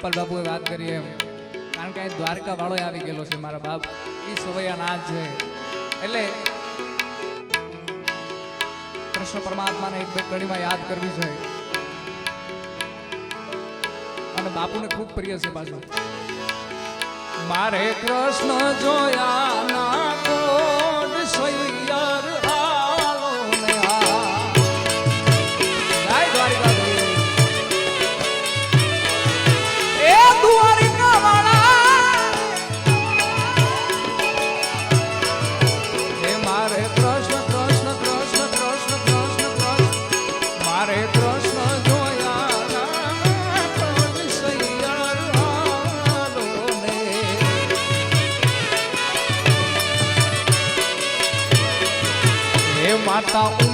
ગોપાલ બાપુએ વાત કરી એમ. કારણ કે દ્વારકા વાળો આવી ગયેલો છે મારા બાપ. એ સવૈયા નાથ છે. એટલે કૃષ્ણ પરમાત્માને એક બે કડીમાં યાદ કરવી છે. અને બાપુને ખૂબ પ્રિય છે પાછું મારે કૃષ્ણ જોયા ના I've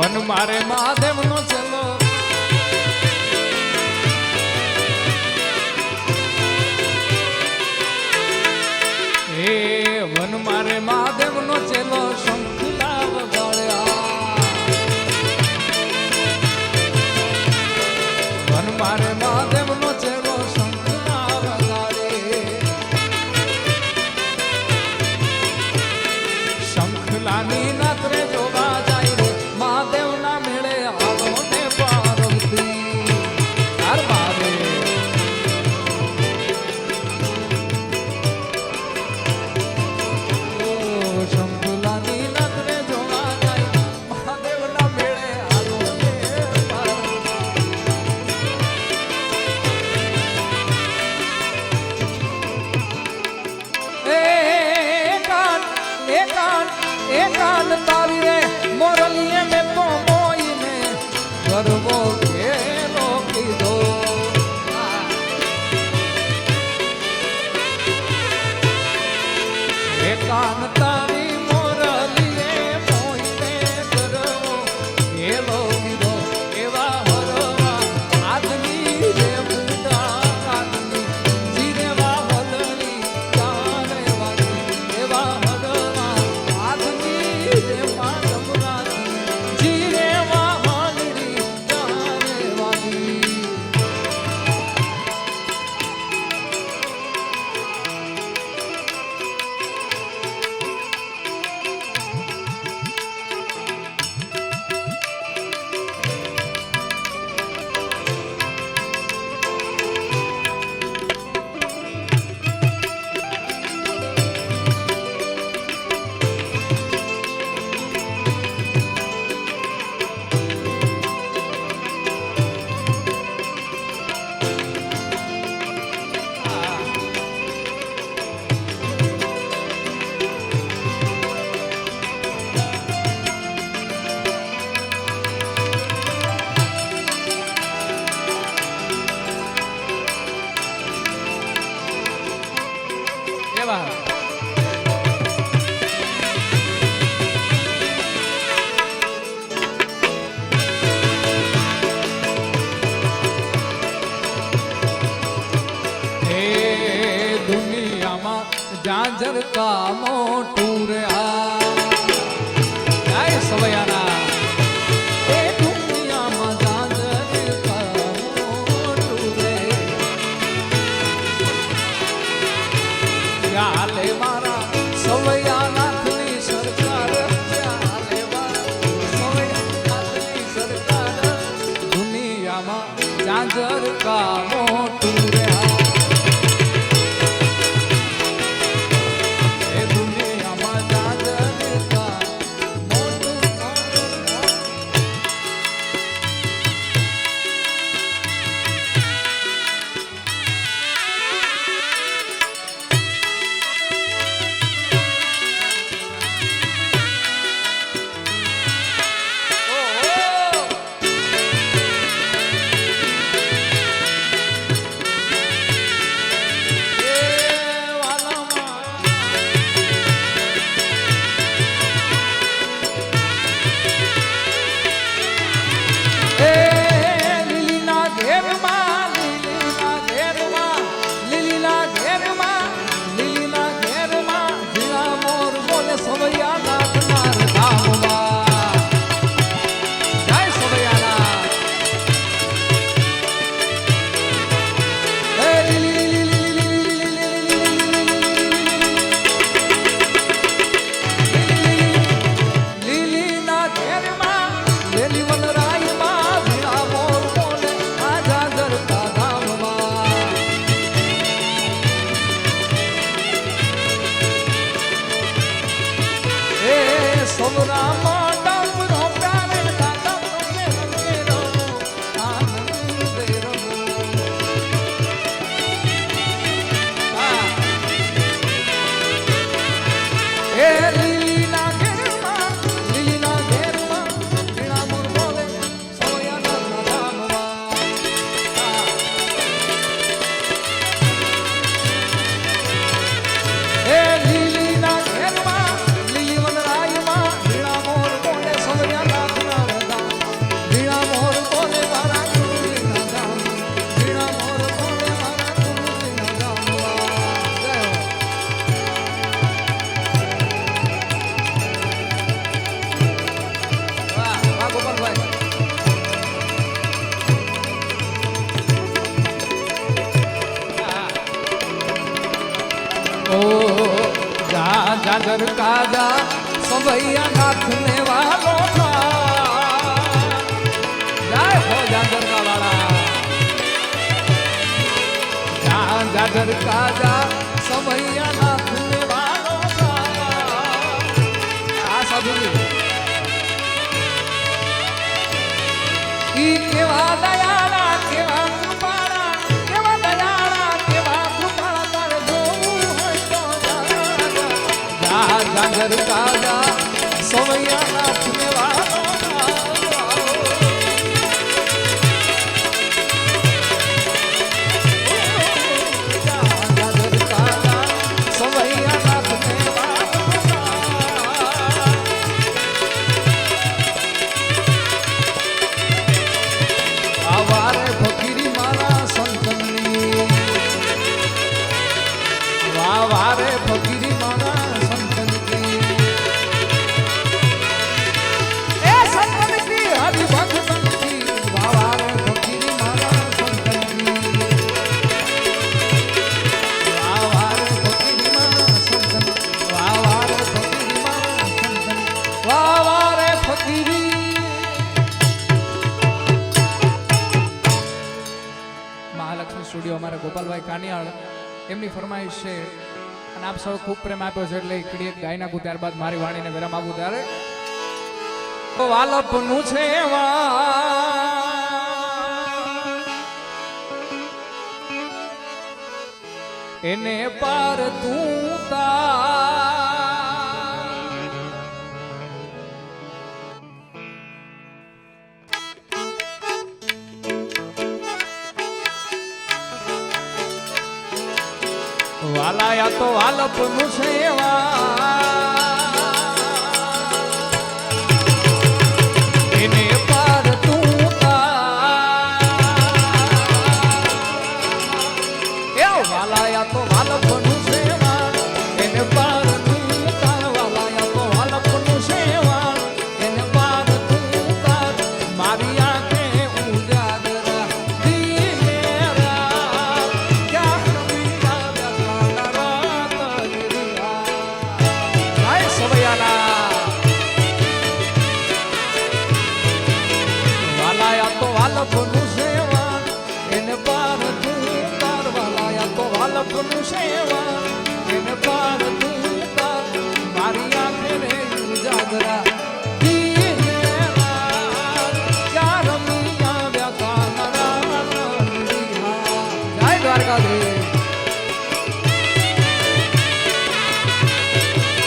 વન મારે મહાદેવ જાજર કા મોટું ચાદર કાજા સવૈયા નાથ ને વાલો જય હો જાદર વાળા. જાદર કાજા સવૈયા ગરકાદા સમયા નાથ મેવા મહાલક્ષ્મી સ્ટુડિયો અમારા ગોપાલભાઈ કાનિયાળ, એમની ફરમાઈશ છે. અને આપ સૌ ખૂબ પ્રેમ આપ્યો છે એટલે એકડી એક ગાય નાખું ત્યારબાદ મારી વાણીને વિરામ આપું ત્યારે. વાલપનું છે એને પાર તું હાલાયા તો આલપનું સેવા. એને પાર તું એ વાલાયા તો વાલપનું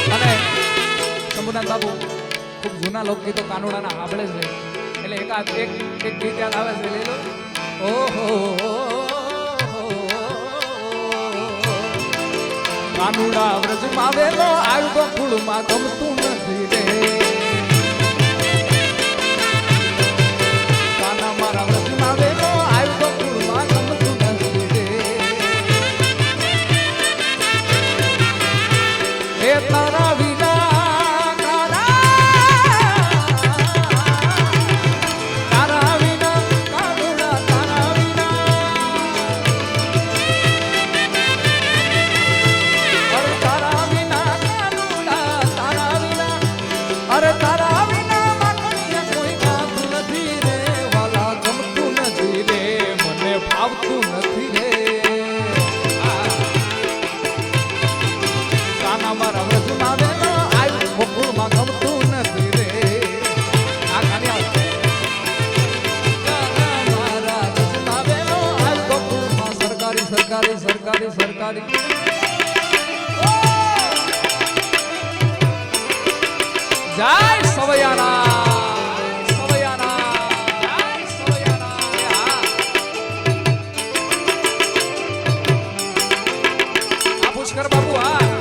લાગે અને બાબુ ખૂબ જૂના લોકગીતો કાનુડાના આવડે છે. એટલે એકાદ એક એક ગીત આવે છે, લઈ લો. ઓહો, કાનુડા વ્રજમાં વેલો આવ્યો કુળમાં ગમતું પુષ્કર બાબુ હા.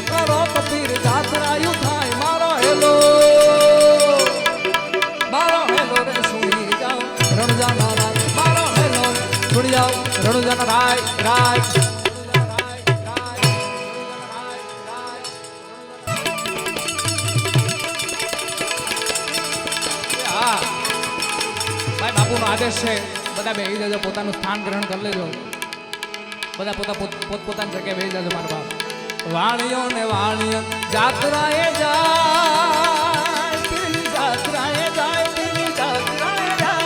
કરો કબીર જાતરાયું થાય. મારો હેલો. મારો હેલો રે સુણી જાઓ રણુજાના રાજ મારો હેલો રે સુણી જાઓ રણુજાના રાય રાય. બાપુનો આદેશ છે. બધા બેસી જજો, પોતાનું સ્થાન ગ્રહણ કરી લેજો. બધા પોત- પોતપોતાની જગ્યાએ બેસી જજો, મારા બાપ. વાણીઓ ને વાણીઓ. જાત્રાએ જાય જાત્રાએ જાય જાત્રાએ જાય.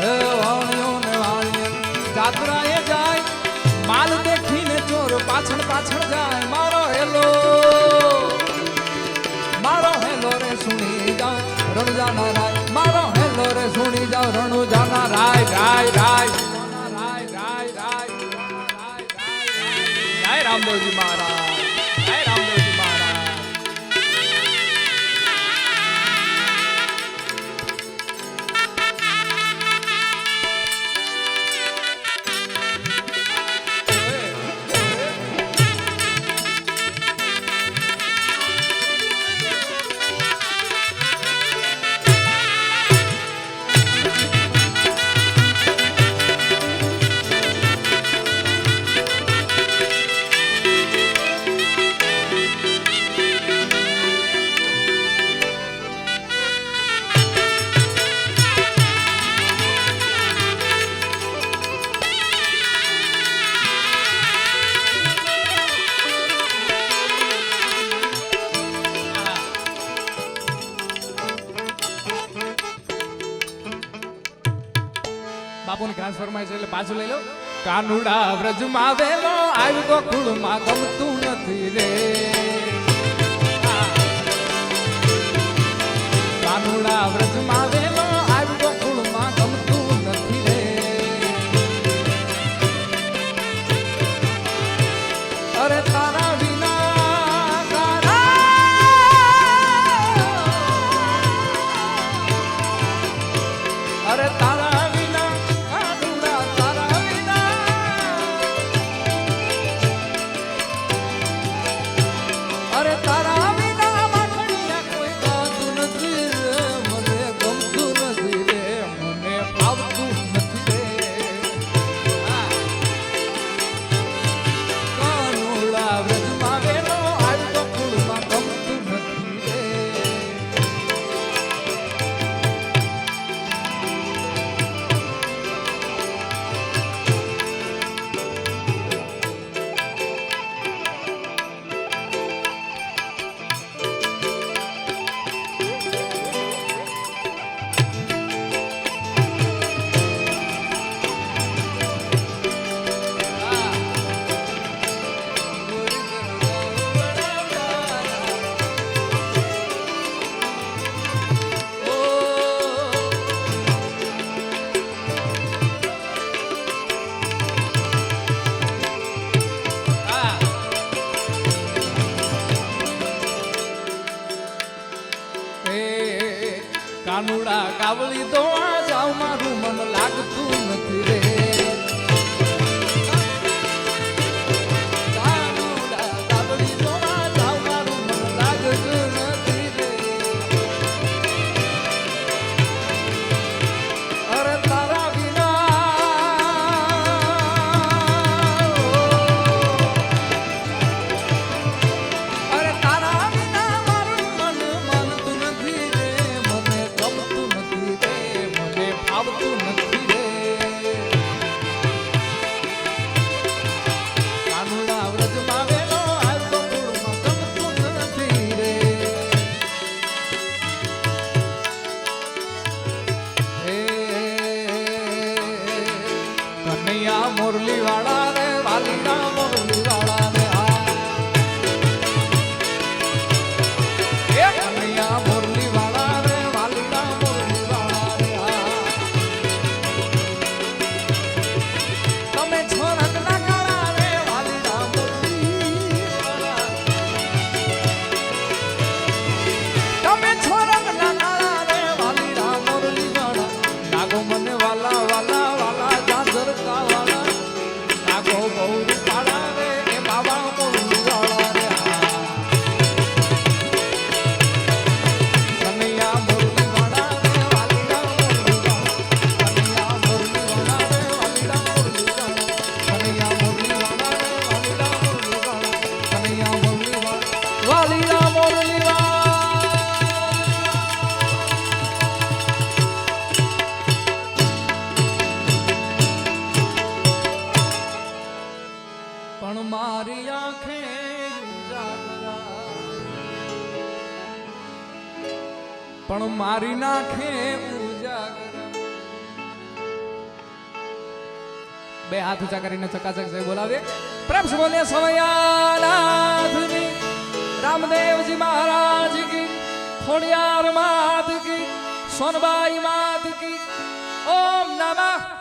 હે વાણીઓ ને વાણીઓ. જાત્રાએ જાય, માલ દેખીને ચોર પાછળ પાછળ જાય. મારો હેલો મારો હેલો રે સુણી જાઓ રણજાના રાય. મારો હેલો રે સુણી જાઓ રણુજાના રાય રાય રાય. એટલે પાછું લઈ લો. કાનુડા વ્રજમાં વેલો આવ્યો તો કુળમાં ગમતું નથી રે. કાનુડા વ્રજમાં વેલો મારી નાખે બે હાથ ઊંચા કરીને ચકાચક સાહેબ બોલાવે. પ્રેમ સે બોલે સવયાનાથની રામદેવજી મહારાજ કી થોડિયાર માત કી, સોનબાઈ માત કી, ઓમ નમઃ.